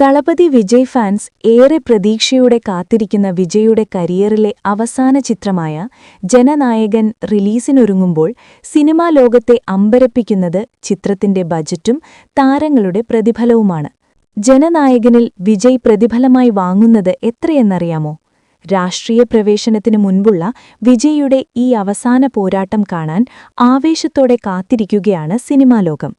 Thalapathy Vijay fans ഏറെ പ്രതീക്ഷയോടെ കാത്തിരിക്കുന്ന വിജയുടെ കരിയറിലെ അവസാന ചിത്രമായ ജനനായകൻ റിലീസിനൊരുങ്ങുമ്പോൾ സിനിമാ ലോകത്തെ അമ്പരപ്പിക്കുന്നത് ചിത്രത്തിന്റെ ബജറ്റും താരങ്ങളുടെ പ്രതിഫലവുമാണ്. ജനനായകനിൽ വിജയ് പ്രതിഫലമായി വാങ്ങുന്നത് എത്രയെന്നറിയാമോ? രാഷ്ട്രീയ പ്രവേശനത്തിനു മുൻപുള്ള വിജയുടെ ഈ അവസാന പോരാട്ടം കാണാൻ ആവേശത്തോടെ കാത്തിരിക്കുകയാണ് സിനിമാ ലോകം.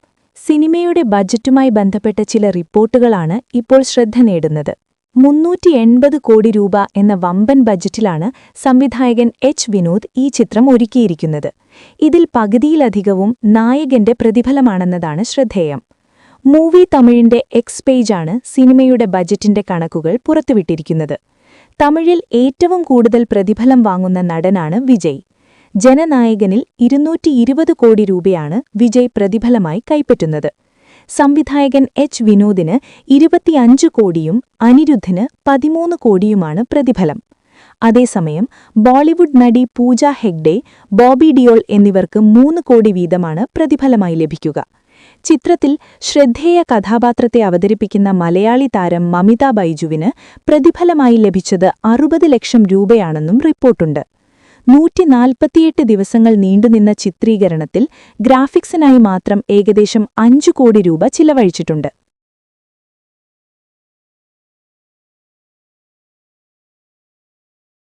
സിനിമയുടെ ബജറ്റുമായി ബന്ധപ്പെട്ട ചില റിപ്പോർട്ടുകളാണ് ഇപ്പോൾ ശ്രദ്ധ നേടുന്നത്. മുന്നൂറ്റി എൺപത് കോടി രൂപ എന്ന വമ്പൻ ബജറ്റിലാണ് സംവിധായകൻ എച്ച് വിനോദ് ഈ ചിത്രം ഒരുക്കിയിരിക്കുന്നത്. ഇതിൽ പകുതിയിലധികവും നായകന്റെ പ്രതിഫലമാണെന്നതാണ് ശ്രദ്ധേയം. മൂവി തമിഴിന്റെ എക്സ് പേജാണ് സിനിമയുടെ ബജറ്റിന്റെ കണക്കുകൾ പുറത്തുവിട്ടിരിക്കുന്നത്. തമിഴിൽ ഏറ്റവും കൂടുതൽ പ്രതിഫലം വാങ്ങുന്ന നടനാണ് വിജയ്. ജനനായകനിൽ ഇരുന്നൂറ്റി ഇരുപത് കോടി രൂപയാണ് വിജയ് പ്രതിഫലമായി കൈപ്പറ്റുന്നത്. സംവിധായകൻ എച്ച് വിനോദിന് ഇരുപത്തിയഞ്ച് കോടിയും അനിരുദ്ധിന് പതിമൂന്ന് കോടിയുമാണ് പ്രതിഫലം. അതേസമയം ബോളിവുഡ് നടി പൂജ ഹെഗ്ഡെ ബോബി ഡിയോൾ എന്നിവർക്ക് മൂന്ന് കോടി വീതമാണ് പ്രതിഫലമായി ലഭിക്കുക. ചിത്രത്തിൽ ശ്രദ്ധേയ കഥാപാത്രത്തെ അവതരിപ്പിക്കുന്ന മലയാളി താരം മമിത ബൈജുവിന് പ്രതിഫലമായി ലഭിച്ചത് അറുപത് ലക്ഷം രൂപയാണെന്നും റിപ്പോർട്ടുണ്ട്. നൂറ്റി നാൽപ്പത്തിയെട്ട് ദിവസങ്ങൾ നീണ്ടുനിന്ന ചിത്രീകരണത്തിൽ ഗ്രാഫിക്സിനായി മാത്രം ഏകദേശം അഞ്ചു കോടി രൂപ ചിലവഴിച്ചിട്ടുണ്ട്.